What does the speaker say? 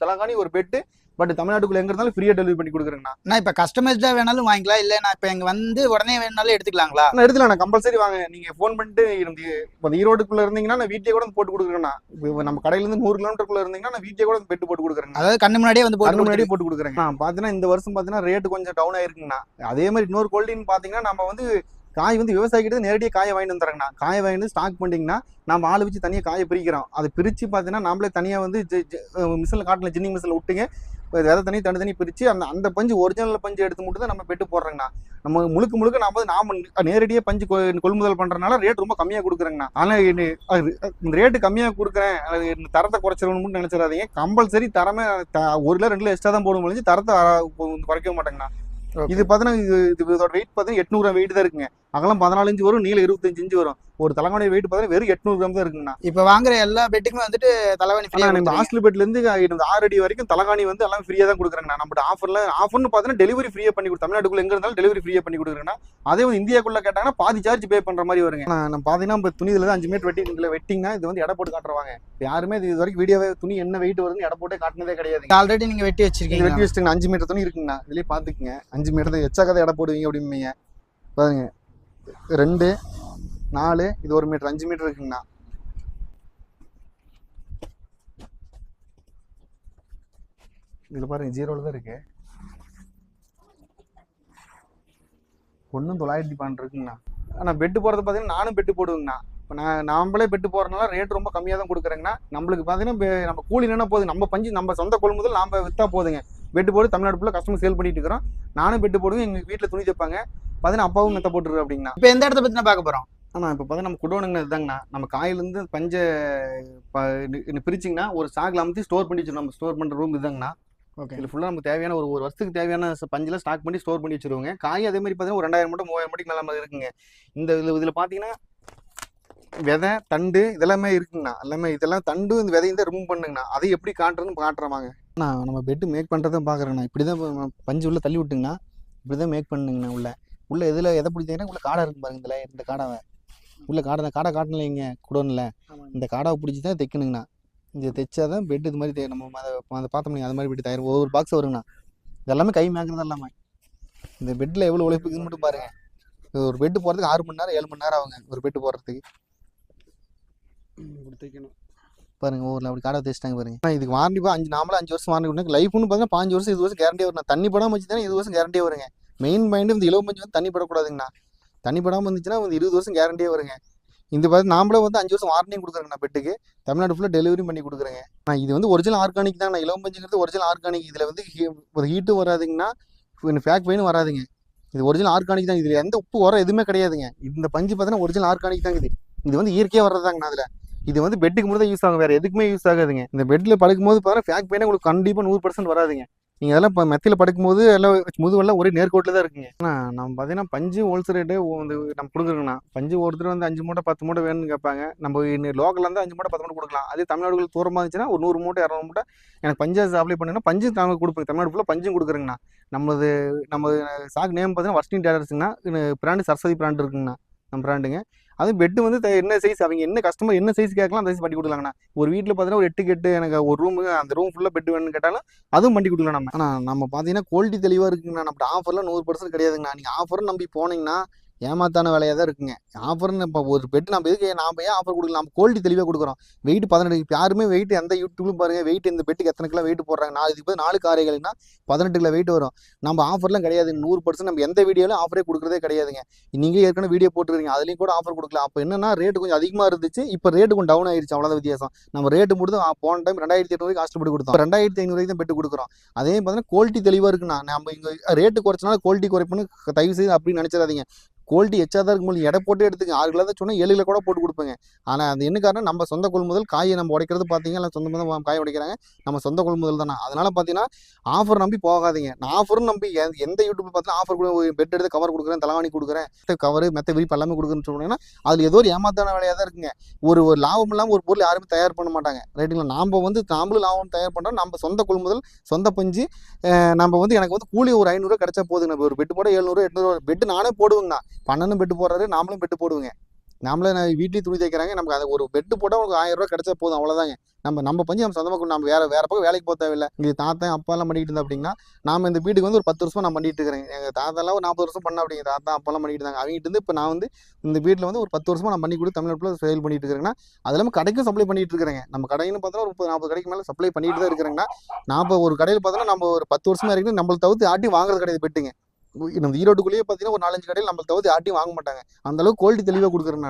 தலகாணி ஒரு bed but தமிழ்நாட்டுக்குள்ள எங்க இருந்தாலும் ஃப்ரீயா டெலிவரி பண்ணி கொடுக்குறேங்கண்ணா. நான் இப்ப கஸ்டமைஸ்டா வேணாலும் வாங்கிக்கலாம் இல்ல நான் இப்ப இங்க வந்து உடனே வேணாலும் எடுத்துக்கலாங்களா? நான் எடுத்துக்கலாம் நான் கம்பல்சரி வாங்க. நீங்க ஃபோன் பண்ணிட்டு இருந்து இப்போ ஈரோடுக்குள்ள இருந்தீங்கன்னா நான் வீட்லயே கூட போட்டு கொடுக்குறேண்ணா நம்ம கடையில இருந்து நூறு கிலோமீட்டருக்குள்ள இருந்தீங்கன்னா நான் வீட்லயே கூட பெட்டு போட்டு கொடுக்குறேங்க அதாவது கண்ணு முன்னாடியே வந்து போட்டு முன்னாடியே போட்டு கொடுக்குறேங்க நான் பார்த்தீங்கன்னா இந்த வருஷம் பார்த்தீங்கன்னா ரேட்டு கொஞ்சம் டவுன் ஆயிருக்குங்கண்ணா. அதே மாதிரி இன்னொரு குவாலிட்டின்னு பார்த்தீங்கன்னா நம்ம வந்து காய் வந்து விவசாயிக்கிட்ட நேரடியாக காயை வாங்கிட்டு வந்துடுறேங்கண்ணா. காயை வாங்கிட்டு ஸ்டாக் பண்ணிட்டீங்கன்னா நம்ம ஆள் வச்சு தனியாக காயை பிரிக்கிறோம். அதை பிரித்து பார்த்தீங்கன்னா நம்மளே தனியாக வந்து மிஷினில் காட்டில் ஜின்னிங் மிஷினில் விட்டுங்க விதை தனி தனி தனி பிரித்து அந்த அந்த பஞ்சு ஒரிஜினல் பஞ்சு எடுத்து மட்டும் தான் நம்ம பெட்டு போடுறோங்கண்ணா. நம்ம முழுக்க முழுக்க நாம வந்து நாம நேரடியாக பஞ்சு கொள்முதல் பண்ணுறதுனால ரேட் ரொம்ப கம்மியாக கொடுக்குறேங்கண்ணா. ஆனால் இந்த ரேட்டு கம்மியாக கொடுக்குறேன். தரத்தை குறைச்சிடணும்னு நினச்சிடாதீங்க. கம்பல்சரி தரமே ஒரு கிலோ ரெண்டு கிலோ எக்ஸ்ட்ரா தான் போடும் முடிஞ்சு தரத்தை குறைக்க மாட்டேங்கண்ணா. இது பார்த்தீங்கன்னா இது இது இதோட வெயிட் பார்த்தீங்கன்னா எட்நூறு வெயிட் தான் இருக்குங்க. அகலம் பதினாலு இன்ச்சு வரும் நீளம் இருபத்தஞ்சு இன்ச்சு வரும். ஒரு தலைமுறை வெயிட் பார்த்தீங்கன்னா வெறும் எட்நூறு கிராம் தான் இருக்குங்கண்ணா. இப்ப வாங்குற எல்லா பெட்டுக்குமே வந்துட்டு தலைவணி ஃப்ரீயா ஹாஸ்டல் பெட்ல இருந்து இந்த ஆறு அடி வரைக்கும் தலகாணி வந்து எல்லாம் ஃப்ரீயா தான் கொடுக்குறாங்க நம்ம ஆஃபர்ல ஆஃபர்னு பார்த்தீங்கன்னா டெலிவரி ஃப்ரீயா பண்ணி கொடு தமிழ்நாட்டுக்குள்ள எங்க இருந்தாலும் டெலிவரி ஃப்ரீயா பண்ணி கொடுக்குறேன்னா அதே வந்து இந்தியாக்குள்ள கேட்டாங்கன்னா பாதி சார்ஜ் பே பண்ற மாதிரி வருங்க. நான் பாத்தீங்கன்னா இப்போ துணி இதுல அஞ்சு மீட்டர் வெட்டி இதுல வெட்டிங்கன்னா இது வந்து எடை போட்டு காட்டுறவாங்க. இப்ப யாருமே இது வரைக்கும் வீடியோவே துணி என்ன வெயிட் வருதுன்னு எடை போட்டே காட்டினதே கிடையாது. ஆல்ரெடி நீங்க வெட்டி வச்சிருக்கீங்க. வெட்டி வச்சுட்டுங்க அஞ்சு மீட்டர் துணி இருக்குங்கண்ணா. இதுலயே பாத்துக்குங்க அஞ்சு மீட்டர் தான் எச்சா கதை எடை போடுவீங்க அப்படிம்பீங்க. பாருங்க. ரெண்டு நாலு இது ஒரு மீட்டர் அஞ்சு மீட்டர் இருக்குங்கண்ணா. இதில் பாருங்க ஜீரோவில் தான் இருக்கு. ஒன்றும் தொள்ளாயிரத்தி பன்னெண்டு இருக்குங்கண்ணா. ஆனால் பெட்டு போகிறது பார்த்தீங்கன்னா நானும் பெட்டு போடுவேங்கண்ணா. இப்போ நான் நாமளே பெட்டு போடுறதுனால ரேட் ரொம்ப கம்மியாக தான் கொடுக்குறேங்கண்ணா. நம்மளுக்கு பார்த்தீங்கன்னா நம்ம கூலி என்ன போகுது நம்ம பஞ்சு நம்ம சொந்த கொள்முதல் நாம் விற்றா போதுங்க. பெட்டு போட்டு தமிழ்நாடு ஃபுல்லாக கஸ்டமர் சேல் பண்ணிட்டு இருக்கிறோம் நானும் பெட்டு போடுவேன் எங்கள் வீட்டில் துணி தைப்பாங்க. பார்த்தீங்கன்னா அப்பாவும் மெத்த போட்டுரு அப்படிங்கண்ணா இப்ப எந்த இடத்த பத்தி நான் பார்க்க போறோம்? ஆனால் இப்போ பார்த்தா நம்ம குடோனுங்கண்ணா இதுதாங்கண்ணா நம்ம காயிலேருந்து பஞ்சை பிரிச்சிங்கன்னா ஒரு ஸ்டாக்ல அமுத்தி ஸ்டோர் பண்ணி வச்சிருவோம். நம்ம ஸ்டோர் பண்ணுற ரூம் இதுதாங்கண்ணா. ஓகே. இதில் ஃபுல்லாக நமக்கு தேவையான ஒரு ஒரு வருஷத்துக்கு தேவையான பஞ்செல்லாம் ஸ்டாக் பண்ணி ஸ்டோர் பண்ணி வச்சிருவாங்க. காய் அதே மாதிரி பார்த்தீங்கன்னா ஒரு ரெண்டாயிரம் மூட்டை மூவாயிரம் மூட்டைக்கு மேலே இருக்குங்க. இந்த இதில் இதில் பார்த்தீங்கன்னா விதை தண்டு இதெல்லாமே இருக்குங்கண்ணா. எல்லாமே இதெல்லாம் தண்டு இந்த விதையும் தான் ரிமூவ் பண்ணுங்கண்ணா. அதை எப்படி காட்டுறதுன்னு காட்டுறவாங்க நான் நம்ம பெட்டு மேக் பண்ணுறதை பார்க்குறேண்ணா இப்படி தான் பஞ்சு உள்ள தள்ளி விட்டுங்கண்ணா. இப்படி தான் மேக் பண்ணுங்கண்ணா உள்ள. உள்ள எதில் எதை பிடிச்சிங்கன்னா உள்ள காடை இருக்கு பாருங்க இந்த காடாவை. உள்ள காடை தான் காடை காட்டலைங்க குடோனில். இந்த காடாவை பிடிச்சி தான் தைக்கணுங்கண்ணா. இது தைச்சாதான் பெட் இது மாதிரி நம்ம அதை அதை பார்த்தோம்னா அது மாதிரி பெட் தயார் ஒவ்வொரு பாக்ஸ் வருங்கண்ணா. இது எல்லாமே கை மேய்க்கிறது எல்லாமே. இந்த பெட்டில் எவ்வளோ உழைப்புக்குன்னு மட்டும் பாருங்க. இது ஒரு பெட்டு போகிறதுக்கு ஆறு மணி நேரம் ஏழு மணி நேரம் ஆகுங்க ஒரு பெட்டு போடுறதுக்கு பாருங்க ஊரில் அப்படி காடை தேய்ச்சிட்டாங்க பாருங்க. ஆனா இதுக்கு வாரண்டி அஞ்சு நாமளும் அஞ்சு வருஷம் வாரண்டி விடணும் லைஃப்னு பார்த்தீங்கன்னா பாஞ்சு வருஷம் இது வருஷம் கேரண்டி வரும் தண்ணி படாமல் வச்சுதானே இது வருஷம் கேரண்டியே வருங்க. மெயின் பாயிண்ட் இந்த இளவஞ்சு மஞ்சள் வந்து தண்ணி படக்கூடாதுங்கண்ணா. தண்ணி படாமல் இருந்துச்சுன்னா வந்து இருபது வருஷம் கேரண்டியே வருங்க. இந்த பார்த்து நாமளே வந்து அஞ்சு வருஷம் வாரண்டியும் கொடுக்குறேங்கண்ணா பெட்டுக்கு. தமிழ்நாடு ஃபுல்லாக டெலிவரி பண்ணி கொடுக்குறேங்க. நான் இது வந்து ஒரிஜினல் ஆர்கானிக் தான் இலவம் பஞ்சுங்கிறது ஒரிஜினல் ஆர்கானிக் இதில் வந்து ஹீ- ஒரு ஹீட்டும் வராதுங்கன்னா ஃபேக் பெயினும் வராதுங்க. இது ஒரிஜினல் ஆர்கானிக் தான். இதில் எந்த உப்பு உரம் எதுவுமே கிடையாதுங்க. இந்த பஞ்சு பார்த்தீங்கன்னா ஒரிஜினல் ஆர்கானிக் தாங்க இது. இது வந்து இயற்கையாக வர்றதாங்கண்ணா அதில். இது வந்து பெட்டுக்கு மட்டும் தான் யூஸ் ஆகும். வேறு எதுக்குமே யூஸ் ஆகாதுங்க. இந்த பெட்டில் படுக்கும்போது பார்த்தா ஃபேக் பெயினே உங்களுக்கு கண்டிப்பாக நூறு பர்சன்ட் வராதுங்க. நீங்கள் அதெல்லாம் இப்போ மெத்தையில் படுக்கும்போது எல்லாம் முதுவெல்லாம் ஒரே நேர்கோட்டில் தான் இருக்குங்க. ஆனால் நம்ம பார்த்தீங்கன்னா பஞ்சு ஹோல்சேல் ரேட்டு வந்து நம்ம கொடுக்குறோங்கண்ணா பஞ்சு ஒருத்தர் வந்து அஞ்சு மூட்டை பத்து மூட்டை வேணும்னு கேட்பாங்க. நம்ம லோக்கலில் வந்து அஞ்சு மூட்டை பத்து மூட்டை கொடுக்கலாம். அதே தமிழ்நாடுகள் தூரமாக இருந்துச்சுன்னா ஒரு நூறு மூட்டை இரநூறு மூட்டை எனக்கு பஞ்சாயத்து அப்ளை பண்ணுங்கன்னா பஞ்சு நாங்கள் கொடுப்போம். தமிழ்நாடு ஃபுல்லாக பஞ்சும் கொடுக்குறேங்கண்ணா. நம்மளது நம்ம சாக் நேம் பார்த்தீங்கன்னா வர்ஸ்டின் டேலர்ஸுங்கண்ணா பிராண்டு சரஸ்வதி பிராண்ட் இருக்குங்கண்ணா. நம்ம பிராண்டுங்க. அதுவும் பெட்டு வந்து என்ன சைஸ் அவங்க என்ன கஸ்டமர் என்ன சைஸ் கேட்கலாம் அந்த சைஸ் பண்ணி கொடுக்கலாங்கண்ணா. ஒரு வீட்டில் பார்த்தீங்கன்னா ஒரு எட்டு கெட்டு எனக்கு ஒரு ரூமு அந்த ரூம் ஃபுல்லாக பெட் வேணும்னு கேட்டாலும் அதுவும் பண்ணி கொடுக்கலாம் நம்ம. ஆனால் நம்ம பார்த்தீங்கன்னா குவாலிட்டி தெளிவாக இருக்குங்கண்ணா. நம்ம ஆஃபர்லாம் நூறு பர்சன்ட் கிடையாதுங்கண்ணா. நீங்கள் ஆஃபர் நம்பி போனீங்கன்னா ஏமாத்தான வேலையாக தான் இருக்குங்க. ஆஃபர்னு இப்போ ஒரு பெட் நம்ம எதுக்கு நாம் ஏன் ஆஃபர் கொடுக்கலாம்? நம்ம குவாலிட்டி தெளிவாக கொடுக்குறோம். வெயிட் பதினெட்டு இப்போ யாருமே வெயிட் எந்த யூடியூப்லும் பாருங்கள் வெயிட் இந்த பெட்டுக்கு எத்தனை கிலோ வெயிட் போடுறாங்க? நாலு இதுக்கு நாலு காரைகள்னா பதினெட்டு கிலோ வெயிட் வரும். நம்ம ஆஃபர்லாம் கிடையாது. நூறு பர்சன்ட் நம்ம எந்த வீடியோலும் ஆஃபரே கொடுக்குறதே கிடையாதுங்க. நீங்கள் ஏற்கனவே வீடியோ போட்டுருக்கீங்க அதுலேயும் கூட ஆஃபர் கொடுக்கலாம். அப்போ என்னன்னா ரேட்டு கொஞ்சம் அதிகமாக இருந்துச்சு. இப்போ ரேட்டு கொஞ்சம் டவுன் ஆயிருச்சு. அவ்வளோதான் வித்தியாசம். நம்ம ரேட்டு முடிந்து போன டைம் ரெண்டாயிரத்தி எட்நூறு போட்டு கொடுத்தோம். ரெண்டாயிரத்தி ஐநூறு தான் பெட்டு கொடுக்குறோம். அதே பார்த்தீங்கன்னா குவாலிட்டி தெளிவாக இருக்குண்ணா. நம்ம இங்கே ரேட்டு குறைச்சனால குவாலிட்டி குறைப்புன்னு தயவு செய்து அப்படின்னு நினச்சிடாதீங்க. குவாலிட்டி எச்சா தான் இருக்கும் எடை போட்டு எடுத்துங்க ஆறு கிலோ தான் சொன்னால் ஏழு கிலோ கூட போட்டு கொடுப்பேங்க. ஆனால் அது என்ன காரணம்? நம்ம சொந்த கொள்முதல் காயை நம்ம உடைக்கிறது பார்த்தீங்கன்னா சொந்த முதல் காய் உடைக்கிறாங்க நம்ம சொந்த கொள்முதல் தானே? அதனால் பார்த்தீங்கன்னா ஆஃபர் நம்பி போகாதீங்க. நான் ஆஃபரும் நம்பி எ- எந்த யூடியூப் பார்த்தா ஆஃபர் கூட பெட் எடுத்து கவர் கொடுக்குறேன் தலைவாணி கொடுக்குறேன் கவர் மெத்த விரிப்பு எல்லாமே கொடுக்குறேன்னு சொன்னீங்கன்னா அதில் ஏதோ ஒரு ஏமாத்தான வேலையாக தான் இருக்குங்க. ஒரு ஒரு லாபம் இல்லாமல் ஒரு பொருள் யாருமே தயார் பண்ண மாட்டாங்க. ரைட்டுங்களா நாம் வந்து நாமளும் லாபம் தயார் பண்ணுறோம் நம்ம சொந்த கொள்முதல் சொந்த பஞ்சு நம்ம வந்து எனக்கு வந்து கூலி ஒரு ஐநூறுரூவா கிடைச்சா போதுங்க. இப்போ ஒரு பெட்டு போட எழுநூறு எட்நூறு பெட்டு நானே போடுவேங்கண்ணா. பண்ணனும் பெட்டு போடுறாரு நாமளும் பெட்டு போடுவோங்க. நாமளே நான் வீட்லேயும் துணி தைக்கிறாங்க நமக்கு அது ஒரு பெட்டு போட்டால் உங்களுக்கு ஆயிரம் ரூபா கிடைச்சா போதும் அவ்வளோதாங்க நம்ம நம்ம பஞ்சு நம்ம சொந்தமாக நம்ம வேற வேற பக்கம் வேலைக்கு போக தேவையில்லை. இங்கே தாத்தா அப்பாலாம் பண்ணிட்டு இருந்தா அப்படின்னா நாம இந்த வீட்டுக்கு வந்து ஒரு பத்து வருஷம் நான் பண்ணிட்டு இருக்கிறேன். எங்கள் தாத்தாலாம் ஒரு நாற்பது வருஷம் பண்ண அப்படிங்க தாத்தா அப்பாலாம் பண்ணிட்டு இருந்தாங்க. அவங்ககிட்ட இருந்து இப்போ நான் வந்து இந்த வீட்டில் வந்து ஒரு பத்து வருஷமா நான் பண்ணி கொடுத்து தமிழ்நாட்டில் சேல் பண்ணிட்டு இருக்கிறேன்னா அது இல்லாமல் கடைக்கும் சப்ளை பண்ணிட்டு இருக்கிறேங்க. நம்ம கடைன்னு பார்த்தா ஒரு முப்பது நாற்பது கடைக்கு மேலே சப்ளை பண்ணிட்டு தான் இருக்கிறேங்கன்னா நாம ஒரு கடையில் பார்த்தோன்னா நம்ம ஒரு பத்து வருஷமா இருக்கு நம்மளை தவிர்த்து ஆட்டி வாங்குறது கிடையாது பெட்டுங்க நம்ம ஈரோட்டுக்குள்ளேயே பார்த்தீங்கன்னா ஒரு நாலஞ்சு கடையில் நம்மளை தவிர்த்து யார்ட்டையும் வாங்க மாட்டாங்க. அந்த அளவுக்கு குவாலிட்டி தெளிவாக கொடுக்குறேன் நான்.